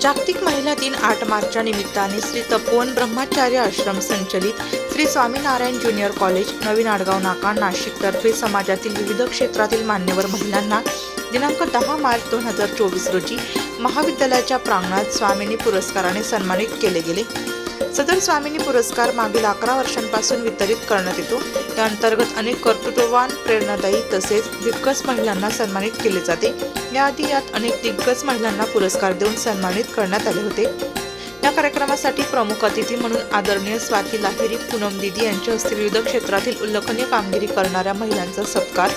जागतिक महिला दिन आठ मार्चच्या निमित्ताने श्री तपोवन ब्रह्मचार्य आश्रम संचलित श्री स्वामीनारायण ज्युनियर कॉलेज नवीन आडगाव नाका नाशिकतर्फे समाजातील विविध क्षेत्रातील मान्यवर महिलांना दिनांक दहा मार्च दोन हजार चोवीस रोजी महाविद्यालयाच्या प्रांगणात स्वामिनी पुरस्काराने सन्मानित केले गेले. सदर स्वामिनी पुरस्कार मागील अकरा वर्षांपासून वितरित करण्यात येतो. या अंतर्गत अनेक कर्तृत्ववान प्रेरणादायी तसेच दिग्गज महिलांना सन्मानित केले जाते. याआधी यात अनेक दिग्गज महिलांना पुरस्कार देऊन सन्मानित करण्यात आले होते. या कार्यक्रमासाठी प्रमुख अतिथी म्हणून आदरणीय स्वाती लाहिरी पूनम दिदी यांच्या हस्ते विविध क्षेत्रातील उल्लेखनीय कामगिरी करणाऱ्या महिलांचा सत्कार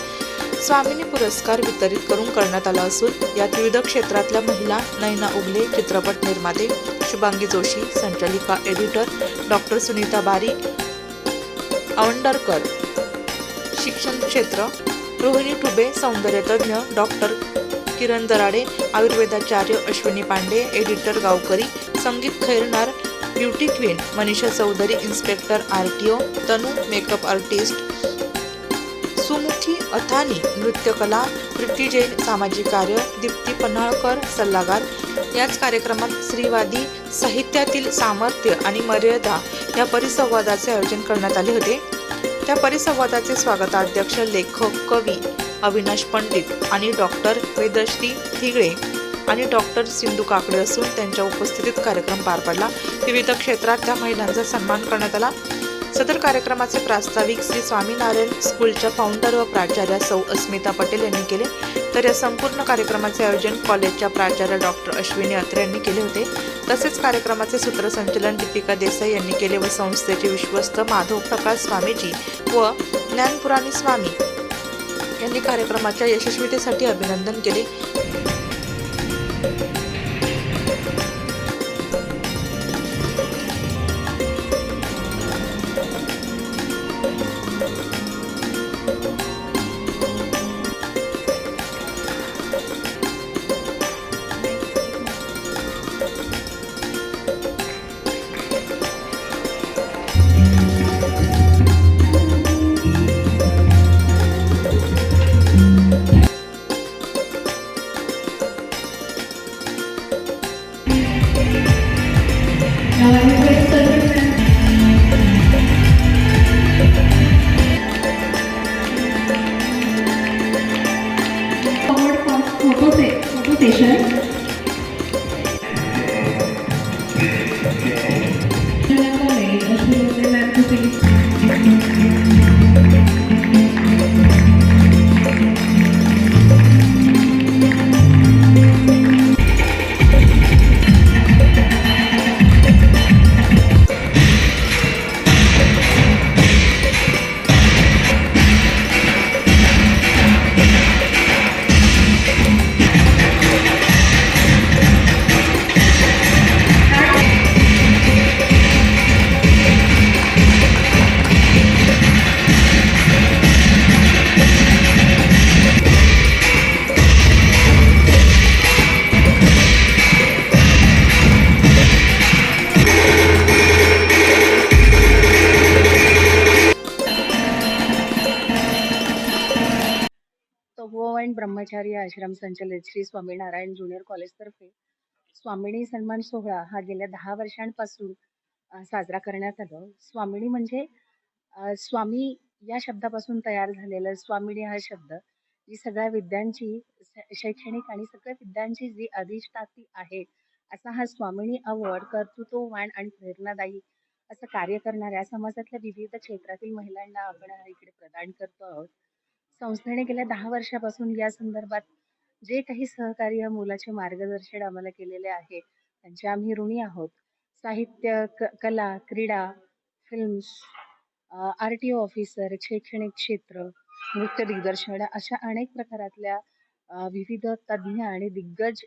स्वामिनी पुरस्कार वितरित करून करण्यात आला असून यात विविध क्षेत्रातल्या महिला नैना उगले चित्रपट निर्माते शुभांगी जोशी संचालिका एडिटर डॉक्टर सुनीता बारी अवंडरकर शिक्षण क्षेत्र रोहिणी टुबे सौंदर्यतज्ञ doctor Kiran Darade आयुर्वेदाचार्य Ashwini Pandey editor Gavkari Sangeet Khairnar beauty queen Manisha Chaudhari inspector R T O Tanu makeup artist Marathi Athani नृत्यकला कृती जैन सामाजिक कार्य दीप्ती पन्हाळकर सल्लागार. याच कार्यक्रमात स्त्रीवादी साहित्यातील सामर्थ्य आणि मर्यादा या परिसंवादाचे आयोजन करण्यात आले होते. त्या परिसंवादाचे स्वागताध्यक्ष लेखक कवी अविनाश पंडित आणि डॉक्टर वेदश्री थिगळे आणि डॉक्टर सिंधू काकडे असून त्यांच्या उपस्थितीत कार्यक्रम पार पडला. विविध क्षेत्रात त्या महिलांचा सन्मान करण्यात आला. सदर कार्यक्रमाचे प्रास्ताविक श्री स्वामीनारायण स्कूलच्या फाउंडर व प्राचार्या सौ अस्मिता पटेल यांनी केले. तर या संपूर्ण कार्यक्रमाचे आयोजन कॉलेजच्या प्राचार्य डॉक्टर अश्विनी अत्रे यांनी केले होते. तसेच कार्यक्रमाचे सूत्रसंचलन दीपिका देसाई यांनी केले व संस्थेचे विश्वस्त माधव प्रकाश स्वामीजी व ज्ञानपुराणी स्वामी यांनी कार्यक्रमाच्या यशस्वीतेसाठी अभिनंदन केले. तपोवन ब्रह्मचारी आश्रम संचलित श्री स्वामीनारायण ज्युनियर कॉलेजतर्फे स्वामिनी सन्मान सोहळा हा गेल्या दहा वर्षांपासून साजरा करण्यात आला. स्वामिनी म्हणजे स्वामी या शब्दापासून तयार झालेला स्वामिनी हा शब्द जी सगळ्या विद्यांची शैक्षणिक आणि सगळ्या विद्यांची जी अधिष्ठाती आहे असा हा स्वामिनी अवॉर्ड कर्तृत्ववान आणि प्रेरणादायी असं कार्य करणाऱ्या समाजातल्या विविध क्षेत्रातील महिलांना आपण इकडे प्रदान करतो आहोत. संस्थेने गेल्या दहा वर्षापासून या संदर्भात जे काही सहकार्य मुलाचे मार्गदर्शन आम्हाला केलेले आहे त्यांचे आम्ही ऋणी आहोत. साहित्य क कला क्रीडा films R T O officer शैक्षणिक क्षेत्र नृत्य दिग्दर्शन अशा अनेक प्रकारातल्या विविध तज्ज्ञ आणि दिग्गज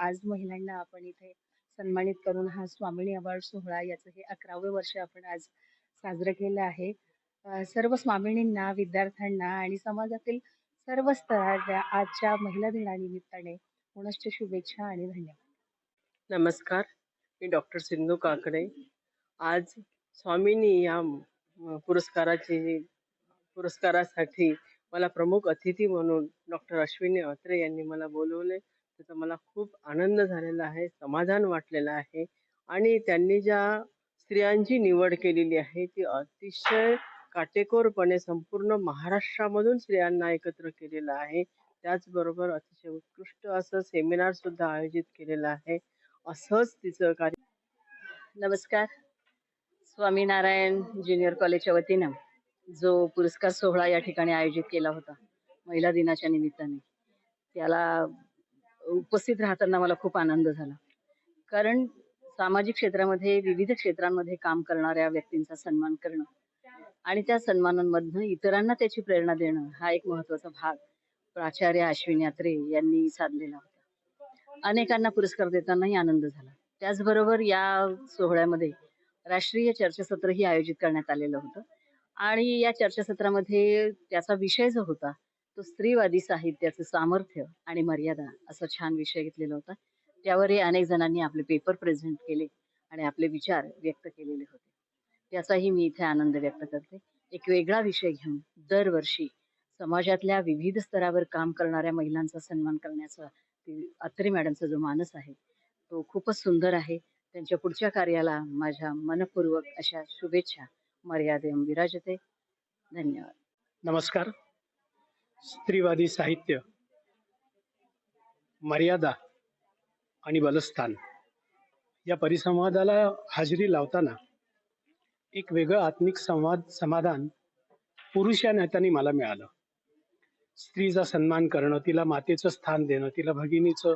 आज महिलांना आपण इथे सन्मानित करून हा स्वामिनी अवॉर्ड सोहळा याचं हे अकरावे वर्ष आपण आज साजरं केलं आहे. सर्व स्वामिनींना विद्यार्थ्यांना आणि समाजातील सर्व स्तरातल्या आजच्या महिला दिनानिमित्ताने पुनश्च शुभेच्छा आणि धन्यवाद. नमस्कार मी डॉक्टर सिंधू काकडे. आज स्वामिनी या पुरस्काराची पुरस्कारासाठी मला प्रमुख अतिथी म्हणून डॉक्टर अश्विनी अत्रे यांनी मला बोलवले. त्याचा मला खूप आनंद झालेला आहे समाधान वाटलेलं आहे आणि त्यांनी ज्या स्त्रियांची निवड केलेली आहे ती अतिशय काटेकोरपणे संपूर्ण महाराष्ट्रामधून स्त्रियांना एकत्र केलेलं आहे. त्याचबरोबर अतिशय उत्कृष्ट असं सेमिनार सुद्धा आयोजित केलेलं आहे. असंच तिचं कार्य नमस्कार. स्वामीनारायण ज्युनियर कॉलेजच्या वतीनं जो पुरस्कार सोहळा या ठिकाणी आयोजित केला होता महिला दिनाच्या निमित्ताने त्याला उपस्थित राहताना मला खूप आनंद झाला. कारण सामाजिक क्षेत्रामध्ये विविध क्षेत्रांमध्ये काम करणाऱ्या व्यक्तींचा सन्मान करणं आणि त्या सन्मानांमधनं इतरांना त्याची प्रेरणा देणं हा एक महत्त्वाचा भाग प्राचार्य अश्विन यात्रे यांनी साधलेला होता. अनेकांना पुरस्कार देतानाही आनंद झाला. त्याचबरोबर या सोहळ्यामध्ये राष्ट्रीय चर्चासत्रही आयोजित करण्यात आलेलं होतं. आणि या चर्चासत्रामध्ये त्याचा विषय जो होता तो स्त्रीवादी साहित्याचं सामर्थ्य आणि मर्यादा असा छान विषय घेतलेला होता. त्यावरही अनेक जणांनी आपले पेपर प्रेझेंट केले आणि आपले विचार व्यक्त केलेले होते. याचाही मी इथे आनंद व्यक्त करते. एक वेगळा विषय घेऊन दरवर्षी समाजातल्या विविध स्तरावर काम करणाऱ्या महिलांचा सन्मान करण्याचा अत्रे मॅडमचा जो मानस आहे तो खूपच सुंदर आहे. त्यांच्या पुढच्या कार्याला माझ्या मनपूर्वक अशा शुभेच्छा मर्यादे विराजते. धन्यवाद. नमस्कार. स्त्रीवादी साहित्य मर्यादा आणि बलस्थान या परिसंवादाला हजेरी लावताना एक वेगळं आत्मिक संवाद समाधान पुरुष या नात्याने मला मिळालं. स्त्रीचा सन्मान करणं तिला मातेचं स्थान देणं तिला भगिनीचं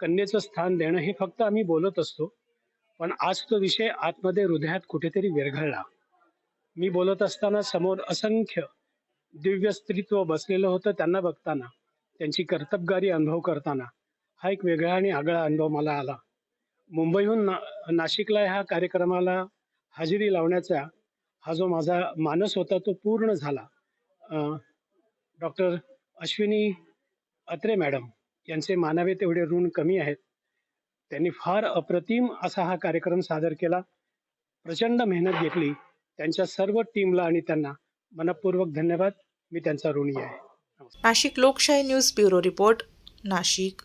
कन्येचं स्थान देणं हे फक्त आम्ही बोलत असतो. पण आज तो विषय आतमध्ये हृदयात कुठेतरी विरघळला. मी बोलत असताना समोर असंख्य दिव्य स्त्रीत्व बसलेलं होतं त्यांना बघताना त्यांची कर्तबगारी अनुभव करताना. हा एक वेगळा आणि आगळा अनुभव मला आला. मुंबईहून ना नाशिकला ह्या कार्यक्रमाला हजेरी लावण्याचा हा जो माझा मानस होता तो पूर्ण झाला. डॉक्टर अश्विनी अत्रे मॅडम यांचे मानावे तेवढे ऋण कमी आहेत. त्यांनी फार अप्रतिम असा हा कार्यक्रम सादर केला. प्रचंड मेहनत घेतली. त्यांच्या सर्व टीमला आणि त्यांना मनपूर्वक धन्यवाद. मी त्यांचा ऋणी आहे. नाशिक लोकशाही न्यूज ब्युरो रिपोर्ट नाशिक.